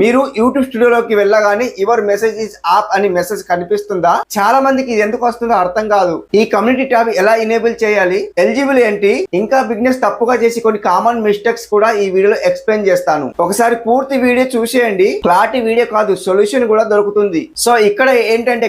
మీరు యూట్యూబ్ స్టూడియోలోకి వెళ్ళగానే your message is ఆప్ అని మెసేజ్ కనిపిస్తుందా? చాలా మందికి ఇది ఎందుకు వస్తుందో అర్థం కాదు. ఈ కమ్యూనిటీ ట్యాబ్ ఎలా ఎనేబుల్ చేయాలి? ఎలిజిబుల్ ఏంటి? ఇంకా బిజినెస్ తప్పుగా చేసి కొన్ని కామన్ మిస్టేక్స్ కూడా ఈ వీడియోలో ఎక్స్ప్లెయిన్ చేస్తాను. ఒకసారి పూర్తి వీడియో చూసేయండి. క్లారిటీ వీడియో కాదు సొల్యూషన్ కూడా దొరుకుతుంది. సో ఇక్కడ ఏంటంటే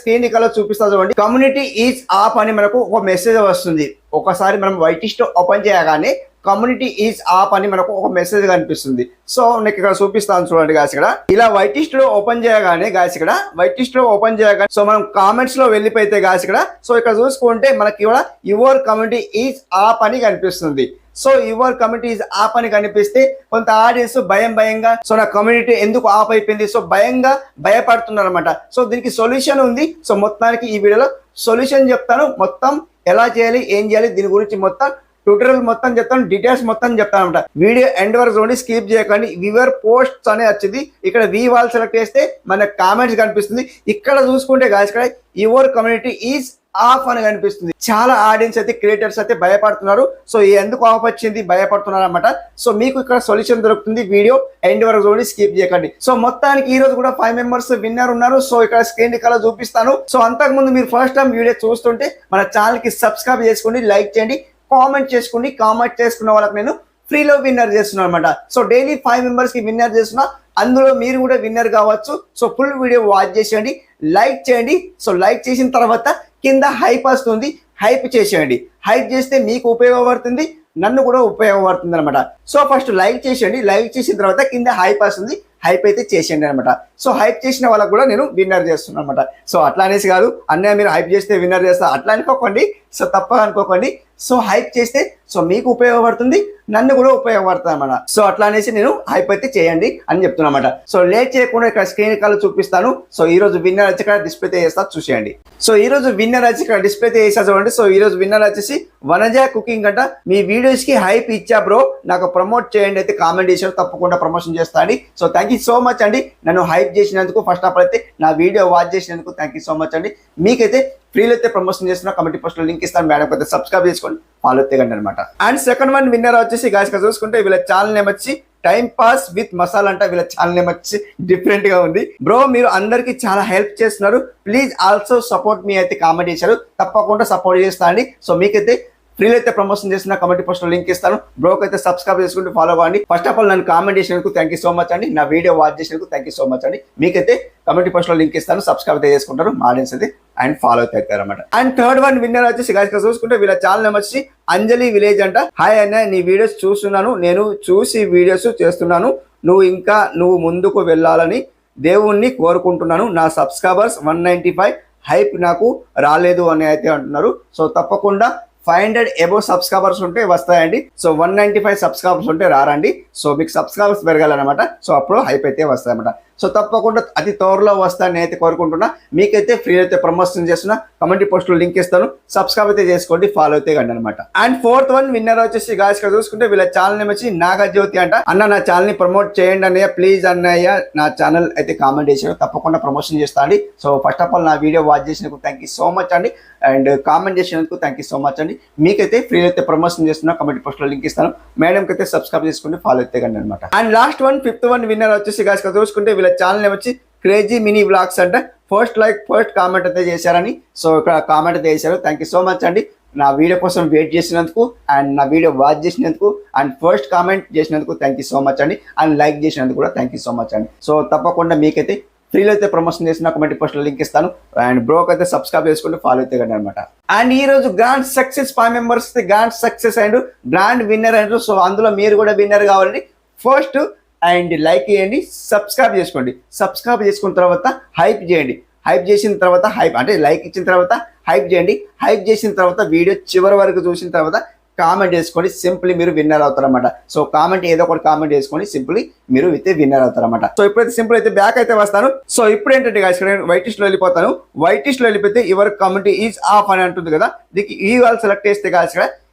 స్క్రీన్ కలర్ చూపిస్తా చూడండి. కమ్యూనిటీ ఈజ్ ఆప్ అని మనకు ఒక మెసేజ్ వస్తుంది. ఒకసారి మనం వైటిస్ట్ ఓపెన్ చేయగానే కమ్యూనిటీ ఈజ్ ఆప్ అని మనకు ఒక మెసేజ్ కనిపిస్తుంది. సో నేను ఇక్కడ చూపిస్తాను చూడండి గాయస్ ఇక్కడ. ఇలా వైట్ లిస్ట్లో ఓపెన్ చేయగానే గాయస్ ఇక్కడ వైట్ లిస్ట్లో ఓపెన్ చేయగానే సో మనం కామెంట్స్లో వెళ్ళిపోయితే గాయస్ ఇక్కడ. సో ఇక్కడ చూసుకుంటే మనకి కూడా యువర్ కమ్యూనిటీ ఈజ్ ఆప్ అని కనిపిస్తుంది. So your community is off అని కనిపిస్తే కొంత ఆడియన్స్ భయం భయంగా సో నా కమ్యూనిటీ ఎందుకు ఆప్ అయిపోయింది? సో భయంగా భయపడుతున్నారు అనమాట సో దీనికి సొల్యూషన్ ఉంది. సో మొత్తానికి ఈ వీడియోలో సొల్యూషన్ చెప్తాను. మొత్తం ఎలా చేయాలి ఏం చేయాలి దీని గురించి మొత్తం ట్యూటోరియల్ మొత్తం చెప్తాను డీటెయిల్స్ మొత్తం చెప్తాను అనమాట వీడియో ఎండ్ వరకు చూడండి స్కిప్ చేయకండి. వివర్ పోస్ట్స్ అనే వచ్చింది. ఇక్కడ వి వాల్ సెలెక్ట్ చేస్తే మన కామెంట్స్ కనిపిస్తుంది. ఇక్కడ చూసుకుంటే గాయస్ ఇక్కడ యువర్ కమ్యూనిటీ ఈజ్ ఆఫ్ అని కనిపిస్తుంది. చాలా ఆడియన్స్ అయితే క్రియేటర్స్ అయితే భయపడుతున్నారు. సో ఎందుకు ఆఫ్ వచ్చింది? భయపడుతున్నారు అనమాట సో మీకు ఇక్కడ సొల్యూషన్ దొరుకుతుంది వీడియో ఎండ్ వరకు చూడండి స్కిప్ చేయకండి. సో మొత్తానికి ఈ రోజు కూడా ఫైవ్ మెంబర్స్ విన్నర్ ఉన్నారు. సో ఇక్కడ స్క్రీన్ కలర్ చూపిస్తాను. సో అంతకు ముందు మీరు ఫస్ట్ టైం వీడియో చూస్తుంటే మన ఛానల్కి సబ్స్క్రైబ్ చేసుకోండి లైక్ చేయండి. కామెంట్ చేసుకోండి కామెంట్ చేసుకున్న వాళ్ళకి నేను ఫ్రీలో విన్నర్ చేస్తున్నాను అనమాట సో డైలీ ఫైవ్ మెంబర్స్కి విన్నర్ చేస్తున్నా. అందులో మీరు కూడా విన్నర్ కావచ్చు. సో ఫుల్ వీడియో వాచ్ చేసేయండి. లైక్ చేయండి. సో లైక్ చేసిన తర్వాత కింద హైప్ వస్తుంది. హైప్ చేసేయండి. హైప్ చేస్తే మీకు ఉపయోగపడుతుంది. నన్ను కూడా ఉపయోగపడుతుంది అనమాట సో ఫస్ట్ లైక్ చేసేయండి. లైక్ చేసిన తర్వాత కింద హైప్ వస్తుంది. హైప్ అయితే చేసేయండి అనమాట సో హైప్ చేసిన వాళ్ళకు కూడా నేను విన్నర్ చేస్తున్నాను అనమాట సో అట్లా అనేసి కాదు అన్నయ్య మీరు హైప్ చేస్తే విన్నర్ చేస్తా అట్లా అనుకోకండి. సో తప్పగా అనుకోకండి. సో హైప్ చేస్తే సో మీకు ఉపయోగపడుతుంది నన్ను కూడా ఉపయోగపడుతుంది అనమాట సో అట్లా అనేసి నేను హైప్ అయితే చేయండి అని చెప్తున్నా అనమాట సో లేట్ చేయకుండా ఇక్కడ స్క్రీన్ కాల్ చూపిస్తాను. సో ఈ రోజు విన్నర్ వచ్చి ఇక్కడ డిస్ప్లే చేస్తా చూసేయండి. సో ఈ రోజు విన్నర్ వచ్చి ఇక్కడ డిస్ప్లే చేసా చూడండి సో ఈ రోజు విన్నర్ వచ్చేసి వనజ కుకింగ్ అంట. మీ వీడియోస్కి హైప్ ఇచ్చా బ్రో నాకు ప్రమోట్ చేయండి అయితే కామెంట్ చేశారు తప్పకుండా ప్రమోషన్ చేస్తా అండి. So thank you so much అండి. నన్ను హైప్ చేసినందుకు ఫస్ట్ ఆఫ్ ఆల్ అయితే నా వీడియో వాచ్ చేసినందుకు థ్యాంక్ యూ సో మచ్ అండి. మీకైతే ఫ్రీలో అయితే ప్రమోషన్ చేస్తున్నా కమిటీ పోస్ట్లో లింక్ ఇస్తాను. మేడం కొద్దిగా సబ్స్క్రైబ్ చేసుకోండి. ఫాలో తెగండి అనమాట అండ్ సెకండ్ వన్ విన్నర్ వచ్చేసి గాయస్ చూసుకుంటే వీళ్ళ ఛానల్ నేమ్ వచ్చి టైం పాస్ విత్ మసాలా అంట వీళ్ళ ఛానల్ నేమ్ వచ్చి డిఫరెంట్గా ఉంది. బ్రో మీరు అందరికి చాలా హెల్ప్ చేస్తున్నారు. ప్లీజ్ ఆల్సో సపోర్ట్ మీ అయితే కామెంట్ చేశారు. తప్పకుండా సపోర్ట్ చేస్తా అండి సో మీకైతే ఫ్రీలో అయితే ప్రమోషన్ చేసిన కమెంట్ పోస్ట్ లింక్ ఇస్తాను. బ్రోక్ అయితే సబ్స్క్రైబ్ చేసుకుంటూ ఫాలో అవ్వండి. ఫస్ట్ ఆఫ్ ఆల్ నన్ను కామెంట్ చేసినందుకు థ్యాంక్ యూ సో మచ్ అండి. నా వీడియో వాచ్ చేసినందుకు థ్యాంక్ యూ సో మచ్ అండి. మీకైతే కమెంట్ పోస్ట్లో లింక్ ఇస్తాను సబ్స్క్రైబ్ అయితే చేసుకుంటారు. మా ఆడియన్స్ అయితే అండ్ ఫాలో అవుతారు అనమాట అండ్ థర్డ్ వన్ విన్నర్ వచ్చేసి guys చూసుకుంటే వీళ్ళ ఛానల్ నెంబర్ వచ్చి అంజలి విలేజ్ అంట. హాయ్ అన్న నీ వీడియోస్ చూస్తున్నాను. నేను చూసి వీడియోస్ చేస్తున్నాను. నువ్వు ఇంకా నువ్వు ముందుకు వెళ్ళాలని దేవుణ్ణి కోరుకుంటున్నాను. నా subscribers one ninety five hype నాకు రాలేదు అని అయితే అంటున్నారు. సో తప్పకుండా ఫైవ్ హండ్రెడ్ ఎబో సబ్స్క్రైబర్స్ ఉంటే వస్తాయండి. So one ninety five subscribers ఉంటే రారండి. సో మీకు సబ్స్క్రైబర్స్ పెరగాలన్నమాట. సో అప్పుడు హైప్ అయితే వస్తాయన్నమాట. సో తప్పకుండా అతి త్వరలో వస్తాను నేనైతే కోరుకుంటున్నా. మీకైతే ఫ్రీ అయితే ప్రమోషన్ చేస్తున్నా. కమెంట్ పోస్ట్ లింక్ ఇస్తాను. సబ్స్క్రైబ్ అయితే చేసుకోండి ఫాలో అయితే కండి అనమాట అండ్ ఫోర్త్ వన్ విన్నర్ వచ్చేసి గాయస్ ఇక్కడ చూసుకుంటే వీళ్ళ ఛానల్ నేమ్ వచ్చి నాగజ్యోతి అంట. అన్న నా ఛానల్ని ప్రమోట్ చేయండి అన్నయ్య ప్లీజ్ అన్నయ్య. నా ఛానల్ అయితే కామెంట్ చేశారు తప్పకుండా ప్రమోషన్ చేస్తా అండి. సో ఫస్ట్ ఆఫ్ ఆల్ నా వీడియో వాచ్ చేసినందుకు థ్యాంక్ యూ సో మచ్ అండి. అండ్ కామెంట్ చేసినందుకు థ్యాంక్ యూ సో మచ్ అండి. మీకైతే ఫ్రీ అయితే ప్రమోషన్ చేస్తున్నా. కమెంట్ పోస్ట్లో లింక్ ఇస్తాను. మేడంకి అయితే సబ్స్క్రైబ్ చేసుకుని ఫాలో అయితే కండి అనమాట and last one fifth one winner వచ్చేసి గాయస్ ఇక్కడ చూసుకుంటే వీళ్ళ ఛానల్ వచ్చి క్రేజీ మినీ బ్లాగ్స్ అంటే ఫస్ట్ లైక్ ఫస్ట్ కామెంట్ అయితే చేశారని. సో ఇక్కడ కామెంట్ అయితే చేశారు. థ్యాంక్ యూ సో మచ్ అండి. నా వీడియో కోసం వెయిట్ చేసినందుకు అండ్ నా వీడియో వాచ్ చేసినందుకు అండ్ ఫస్ట్ కామెంట్ చేసినందుకు థ్యాంక్ యూ సో మచ్ అండి. అండ్ లైక్ చేసినందుకు కూడా థ్యాంక్ యూ సో మచ్ అండి. సో తప్పకుండా మీకైతే ఫ్రీలో అయితే ప్రమోషన్ చేసిన కమెంట్ పోస్ట్లో లింక్ ఇస్తాను. అండ్ బ్రోక్ అయితే సబ్స్క్రైబ్ చేసుకుంటే ఫాలో అయితే కానీ అనమాట అండ్ ఈ రోజు grand success five members grand success and grand winner and so అందులో మీరు కూడా విన్నర్ కావాలండి. ఫస్ట్ అండ్ లైక్ చేయండి సబ్స్క్రైబ్ చేసుకోండి. సబ్స్క్రైబ్ చేసుకున్న తర్వాత హైప్ చేయండి. హైప్ చేసిన తర్వాత హైప్ అంటే లైక్ ఇచ్చిన తర్వాత హైప్ చేయండి. హైప్ చేసిన తర్వాత వీడియో చివరి వరకు చూసిన తర్వాత కామెంట్ చేసుకోండి. సింప్లీ మీరు విన్నర్ అవుతారన్నమాట. సో కామెంట్ ఏదో ఒకటి కామెంట్ చేసుకోండి. సింప్లీ మీరు అయితే విన్నర్ అవుతారన్నమాట. సో ఇప్పుడైతే సింపుల్ అయితే బ్యాక్ అయితే వస్తాను. సో ఇప్పుడు ఏంటంటే guys, ఇక్కడ నేను వైట్ వెళ్ళిపోతాను. వైట్ వెళ్ళిపోతే ఎవరి కమ్యూనిటీ ఈజ్ ఆఫ్ అని అంటుంది కదా. దీనికి ఈ వాళ్ళు సెలెక్ట్ చేస్తే కాదు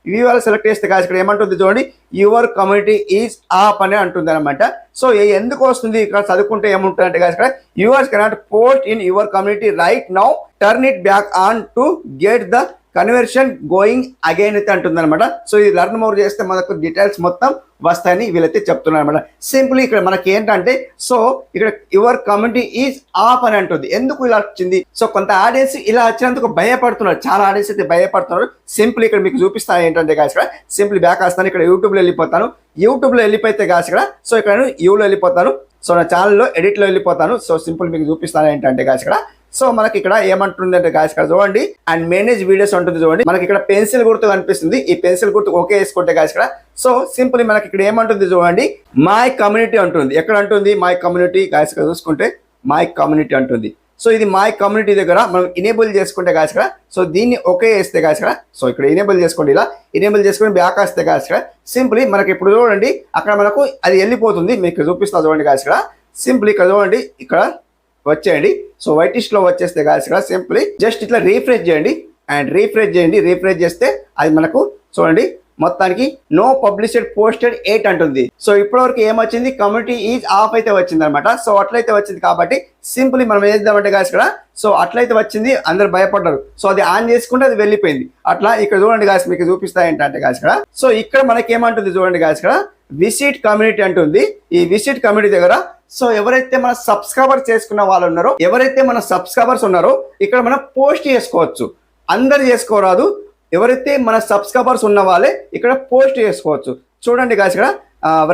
ఇవి వాళ్ళు సెలెక్ట్ చేస్తే కాదు ఇక్కడ ఏమంటుంది చూడండి యువర్ కమ్యూనిటీ ఈజ్ ఆప్ అని అంటుంది అనమాట సో ఎందుకు వస్తుంది? ఇక్కడ చదువుకుంటే ఏముంటుంది అంటే ఇక్కడ yours cannot post in your community right now turn it back on to get the conversation going again అయితే అంటుంది అనమాట సో ఇది లర్న్ మోర్ చేస్తే మనకు డీటెయిల్స్ మొత్తం వస్తాయని వీళ్ళైతే చెప్తున్నారు అనమాట సింపుల్ ఇక్కడ మనకి ఏంటంటే సో ఇక్కడ యువర్ కమ్యూనిటీ ఈజ్ ఆఫ్ అని అంటుంది. ఎందుకు ఇలా వచ్చింది? సో కొంత ఆడియన్స్ ఇలా వచ్చినందుకు భయపడుతున్నారు. చాలా ఆడియన్స్ అయితే భయపడుతున్నారు. సింపుల్ ఇక్కడ మీకు చూపిస్తాను ఏంటంటే కాదు ఇక్కడ సింపుల్ బ్యాక్ వస్తాను. ఇక్కడ యూట్యూబ్లో వెళ్ళిపోతాను. యూట్యూబ్లో వెళ్ళిపోతే కాదు ఇక్కడ సో ఇక్కడ నేను యూలో వెళ్ళిపోతాను. సో నా ఛానల్లో ఎడిట్లో వెళ్ళిపోతాను. సో సింపుల్ మీకు చూపిస్తాను ఏంటంటే కాదు ఇక్కడ. సో మనకి ఇక్కడ ఏమంటుందంటే గాయస్ ఇక్కడ చూడండి. అండ్ మేనేజ్ వీడియోస్ ఉంటుంది చూడండి. మనకి ఇక్కడ పెన్సిల్ గుర్తు కనిపిస్తుంది. ఈ పెన్సిల్ గుర్తు ఓకే వేసుకుంటే గాయస్ ఇక్కడ. సో సింపుల్ మనకి ఇక్కడ ఏమంటుంది చూడండి. మై కమ్యూనిటీ అంటుంది. ఎక్కడ అంటుంది? మై కమ్యూనిటీ గాయస్ ఇక్కడ చూసుకుంటే మై కమ్యూనిటీ అంటుంది. సో ఇది మై కమ్యూనిటీ దగ్గర మనం ఇనేబుల్ చేసుకుంటే గాయస్ ఇక్కడ. సో దీన్ని ఓకే వేస్తే గాయస్ ఇక్కడ. సో ఇక్కడ ఇనేబుల్ చేసుకోండి ఇలా. ఇనేబుల్ చేసుకుని బ్యాక్ వస్తే గాయస్ ఇక్కడ. సింపుల్ మనకి ఇప్పుడు చూడండి. అక్కడ మనకు అది వెళ్ళిపోతుంది. మీకు చూపిస్తా చూడండి గాయస్ ఇక్కడ. సింపుల్ ఇక్కడ చూడండి. ఇక్కడ వచ్చేయండి. సో వైటిష్లో వచ్చేస్తే కాల్సి కూడా సింప్లీ జస్ట్ ఇట్లా రీఫ్రెష్ చేయండి. అండ్ రీఫ్రెష్ చేయండి. రీఫ్రెష్ చేస్తే అది మనకు చూడండి మొత్తానికి నో పబ్లిషెడ్ పోస్టెడ్ ఎయిట్ అంటుంది. సో ఇప్పటివరకు ఏమొచ్చింది? కమ్యూనిటీ ఈజ్ ఆఫ్ అయితే వచ్చింది అనమాట సో అట్లయితే వచ్చింది కాబట్టి సింపుల్లీ మనం ఏం చేద్దామంటే కాదు ఇక్కడ సో అట్లయితే వచ్చింది అందరు భయపడ్డారు. సో అది ఆన్ చేసుకుంటే అది వెళ్ళిపోయింది. అట్లా ఇక్కడ చూడండి గాస్ మీకు చూపిస్తా ఏంటంటే గాస్ ఇక్కడ. సో ఇక్కడ మనకి ఏమంటుంది చూడండి గాస్ ఇక్కడ విసిట్ కమ్యూనిటీ అంటుంది. ఈ విసిట్ కమ్యూనిటీ దగ్గర సో ఎవరైతే మన సబ్స్క్రైబర్ చేసుకున్న వాళ్ళు ఉన్నారో ఎవరైతే మన సబ్స్క్రైబర్స్ ఉన్నారో ఇక్కడ మనం పోస్ట్ చేసుకోవచ్చు. అందరు చేసుకోరాదు. ఎవరైతే మన సబ్స్క్రైబర్స్ ఉన్న వాళ్ళే ఇక్కడ పోస్ట్ చేసుకోవచ్చు. చూడండి కాదు ఇక్కడ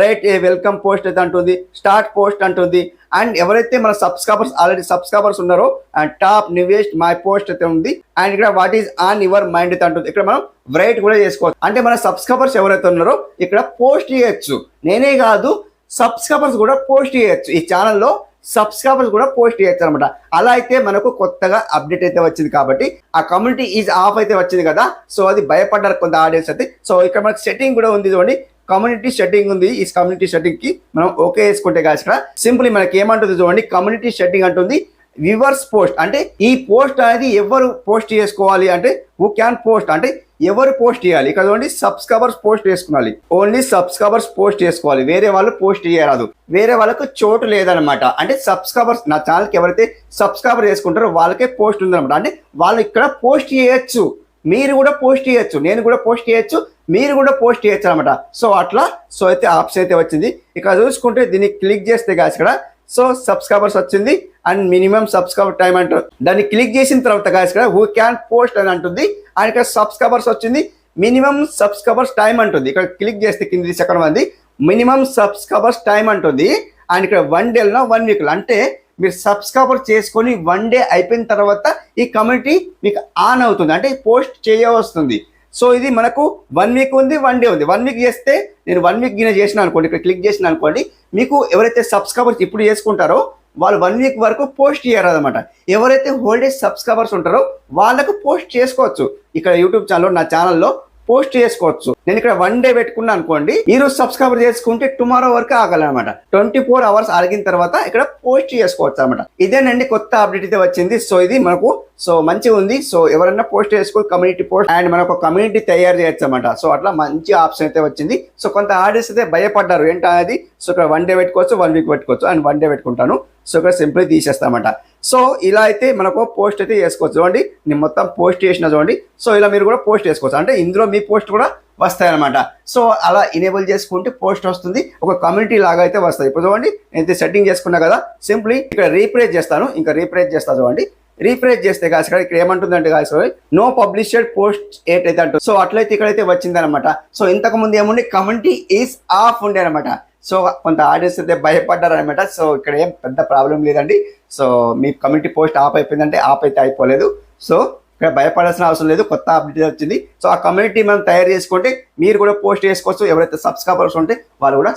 రైట్ వెల్కమ్ పోస్ట్ అయితే అంటుంది స్టార్ట్ పోస్ట్ అంటుంది అండ్ ఎవరైతే మన సబ్స్క్రైబర్స్ ఆల్రెడీ సబ్స్క్రైబర్స్ ఉన్నారో అండ్ టాప్ నివేస్ట్ మై పోస్ట్ అయితే ఉంది అండ్ ఇక్కడ what is on your mind అయితే అంటుంది. ఇక్కడ మనం రైట్ కూడా చేసుకోవచ్చు. అంటే మన సబ్స్క్రైబర్స్ ఎవరైతే ఉన్నారో ఇక్కడ పోస్ట్ చేయొచ్చు. నేనే కాదు సబ్స్క్రైబర్స్ కూడా పోస్ట్ చేయొచ్చు. ఈ ఛానల్లో సబ్స్క్రైబర్స్ కూడా పోస్ట్ చేయొచ్చు అనమాట అలా అయితే మనకు కొత్తగా అప్డేట్ అయితే వచ్చింది కాబట్టి ఆ కమ్యూనిటీ ఈజ్ ఆఫ్ అయితే వచ్చింది కదా సో అది భయపడ్డారు కొంత ఆడియన్స్ అయితే. సో ఇక్కడ మనకు సెట్టింగ్ కూడా ఉంది చూడండి. కమ్యూనిటీ సెట్టింగ్ ఉంది. ఈ కమ్యూనిటీ సెట్టింగ్కి మనం ఓకే వేసుకుంటే కాదు ఇక్కడ సింపుల్ మనకి ఏమంటుంది చూడండి. కమ్యూనిటీ సెట్టింగ్ అంటుంది. వివర్స్ పోస్ట్ అంటే ఈ పోస్ట్ అనేది ఎవరు పోస్ట్ చేసుకోవాలి అంటే హూ క్యాన్ పోస్ట్ అంటే ఎవరు పోస్ట్ చేయాలి? ఇక్కడ చూడండి సబ్స్క్రైబర్స్ పోస్ట్ చేసుకోవాలి ఓన్లీ సబ్స్క్రైబర్స్ పోస్ట్ చేసుకోవాలి. వేరే వాళ్ళు పోస్ట్ చేయరాదు. వేరే వాళ్ళకు చోటు లేదనమాట అంటే సబ్స్క్రైబర్స్ నా ఛానల్కి ఎవరైతే సబ్స్క్రైబర్ చేసుకుంటారో వాళ్ళకే పోస్ట్ ఉందనమాట అంటే వాళ్ళు ఇక్కడ పోస్ట్ చేయొచ్చు. మీరు కూడా పోస్ట్ చేయొచ్చు. నేను కూడా పోస్ట్ చేయొచ్చు. మీరు కూడా పోస్ట్ చేయొచ్చు అనమాట సో అట్లా సో అయితే ఆప్షన్ అయితే వచ్చింది. ఇక్కడ చూసుకుంటే దీన్ని క్లిక్ చేస్తే కాదు ఇక్కడ సో సబ్స్క్రైబర్స్ వచ్చింది అండ్ మినిమం సబ్స్క్రైబర్ టైం అంటారు. దాన్ని క్లిక్ చేసిన తర్వాత గాయస్ ఇక్కడ హూ క్యాన్ పోస్ట్ అని అంటుంది. అండ్ ఇక్కడ సబ్స్క్రైబర్స్ వచ్చింది మినిమం సబ్స్క్రైబర్స్ టైం అంటుంది. ఇక్కడ క్లిక్ చేస్తే కింది సెకండ్ మంది మినిమం సబ్స్క్రైబర్స్ టైం అంటుంది. అండ్ ఇక్కడ వన్ డేలో వన్ వీక్లో అంటే మీరు సబ్స్క్రైబర్ చేసుకొని వన్ డే అయిపోయిన తర్వాత ఈ కమ్యూనిటీ మీకు ఆన్ అవుతుంది. అంటే పోస్ట్ చేయవస్తుంది. సో ఇది మనకు వన్ వీక్ ఉంది వన్ డే ఉంది. వన్ వీక్ చేస్తే నేను వన్ వీక్ గిన చేసిన అనుకోండి ఇక్కడ క్లిక్ చేసిన అనుకోండి మీకు ఎవరైతే సబ్స్క్రైబర్స్ ఇప్పుడు చేసుకుంటారో వాళ్ళు వన్ వీక్ వరకు పోస్ట్ చేయరు అనమాట ఎవరైతే హోల్డేజ్ సబ్స్క్రైబర్స్ ఉంటారో వాళ్ళకు పోస్ట్ చేసుకోవచ్చు. ఇక్కడ యూట్యూబ్ ఛానల్ నా ఛానల్లో పోస్ట్ చేసుకోవచ్చు. నేను ఇక్కడ వన్ డే పెట్టుకున్నా అనుకోండి ఈ రోజు సబ్స్క్రైబర్ చేసుకుంటే టుమారో వరకు ఆగాలన్నమాట ట్వంటీ ఫోర్ అవర్స్ ఆగిన తర్వాత ఇక్కడ పోస్ట్ చేసుకోవచ్చు అనమాట. ఇదేనండి కొత్త అప్డేట్ అయితే వచ్చింది. సో ఇది మనకు సో మంచిగా ఉంది. సో ఎవరైనా పోస్ట్ చేసుకో కమ్యూనిటీ పోస్ట్ అండ్ మనకు కమ్యూనిటీ తయారు చేయొచ్చు అనమాట. సో అట్లా మంచి ఆప్షన్ అయితే వచ్చింది. సో కొంత ఆర్డర్స్ అయితే భయపడ్డారు. ఏంటనేది? సో ఇక్కడ వన్ డే పెట్టుకోవచ్చు వన్ వీక్ పెట్టుకోవచ్చు అండ్ వన్ డే పెట్టుకుంటాను. సో ఇక్కడ సింపుల్ తీసేస్తామంట సో ఇలా అయితే మనకు పోస్ట్ అయితే వేసుకోవచ్చు. చూడండి నేను మొత్తం పోస్ట్ చేసిన చూడండి. సో ఇలా మీరు కూడా పోస్ట్ చేసుకోవచ్చు అంటే ఇందులో మీ పోస్ట్ కూడా వస్తాయన్నమాట. సో అలా ఇనేబుల్ చేసుకుంటే పోస్ట్ వస్తుంది. ఒక కమ్యూనిటీ లాగా అయితే వస్తుంది. ఇప్పుడు చూడండి నేను సెట్టింగ్ చేసుకున్నా కదా సింప్లీ ఇక్కడ రీప్రేజ్ చేస్తాను. ఇంకా రీప్రేజ్ చేస్తాను చూడండి. రీప్రేజ్ చేస్తే కాదు ఇక్కడ ఇక్కడ ఏమంటుందంటే కాదు నో పబ్లిషెడ్ పోస్ట్ ఎయిట్ అయితే అంటుంది. సో అట్లయితే ఇక్కడైతే వచ్చిందనమాట సో ఇంతకు ముందు ఏముంది కమ్యూనిటీ ఈజ్ ఆఫ్ ఉండే అనమాట సో కొంత ఆడియన్స్ అయితే భయపడ్డారు అనమాట సో ఇక్కడ ఏం పెద్ద ప్రాబ్లం లేదండి. సో మీ కమ్యూనిటీ పోస్ట్ ఆఫ్ అయిపోయిందంటే ఆఫ్ అయితే అయిపోలేదు. సో ఇక్కడ భయపడాల్సిన అవసరం లేదు. కొత్త అప్డేట్ వచ్చింది. సో ఆ కమ్యూనిటీ మనం తయారు చేసుకుంటే మీరు కూడా పోస్ట్ చేసుకోవచ్చు. ఎవరైతే సబ్స్క్రైబర్స్ ఉంటే వాళ్ళు కూడా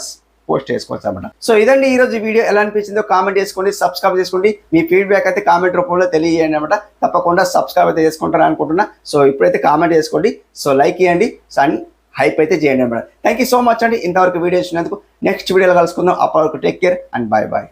పోస్ట్ చేసుకోవచ్చు అనమాట సో ఇదండి ఈ రోజు వీడియో. ఎలా అనిపించిందో కామెంట్ చేసుకోండి. సబ్స్క్రైబ్ చేసుకోండి. మీ ఫీడ్బ్యాక్ అయితే కామెంట్ రూపంలో తెలియజేయండి అనమాట తప్పకుండా సబ్స్క్రైబ్ అయితే చేసుకుంటారని అనుకుంటున్నా సో ఇప్పుడైతే కామెంట్ చేసుకోండి. సో లైక్ ఇవ్వండి సో హైప్ అయితే చేయండి అనమాట థ్యాంక్ యూ సో మచ్ అండి. ఇంతవరకు వీడియో ఇచ్చినందుకు నెక్స్ట్ వీడియోలో కలుసుకుందాం. అప్పటివరకు take care and bye bye